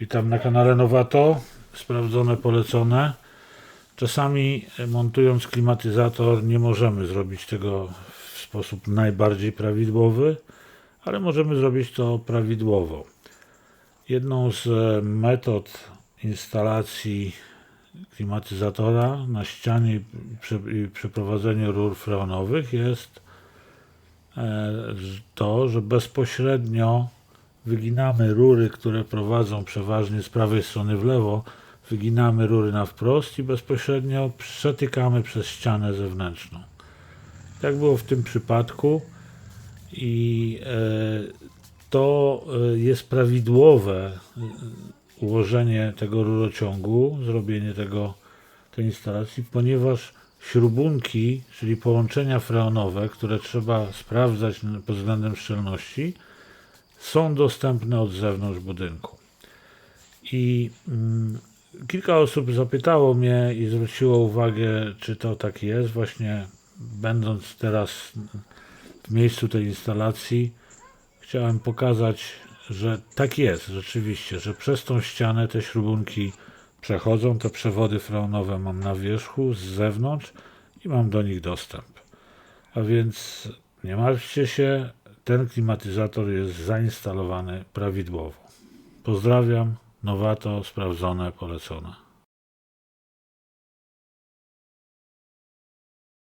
Witam na kanale Nowato. Sprawdzone, polecone. Czasami e, montując klimatyzator nie możemy zrobić tego w sposób najbardziej prawidłowy, ale możemy zrobić to prawidłowo. Jedną z e, metod instalacji klimatyzatora na ścianie i prze- i przeprowadzeniu rur freonowych jest e, to, że bezpośrednio wyginamy rury, które prowadzą przeważnie z prawej strony w lewo, wyginamy rury na wprost i bezpośrednio przetykamy przez ścianę zewnętrzną. Tak było w tym przypadku i e, to e, jest prawidłowe e, ułożenie tego rurociągu, zrobienie tego, tej instalacji, ponieważ śrubunki, czyli połączenia freonowe, które trzeba sprawdzać pod względem szczelności, są dostępne od zewnątrz budynku. I mm, kilka osób zapytało mnie i zwróciło uwagę, czy to tak jest. Właśnie będąc teraz w miejscu tej instalacji, chciałem pokazać, że tak jest rzeczywiście, że przez tą ścianę te śrubunki przechodzą, te przewody freonowe mam na wierzchu, z zewnątrz i mam do nich dostęp. A więc nie martwcie się, ten klimatyzator jest zainstalowany prawidłowo. Pozdrawiam, Nowato, sprawdzone, polecone.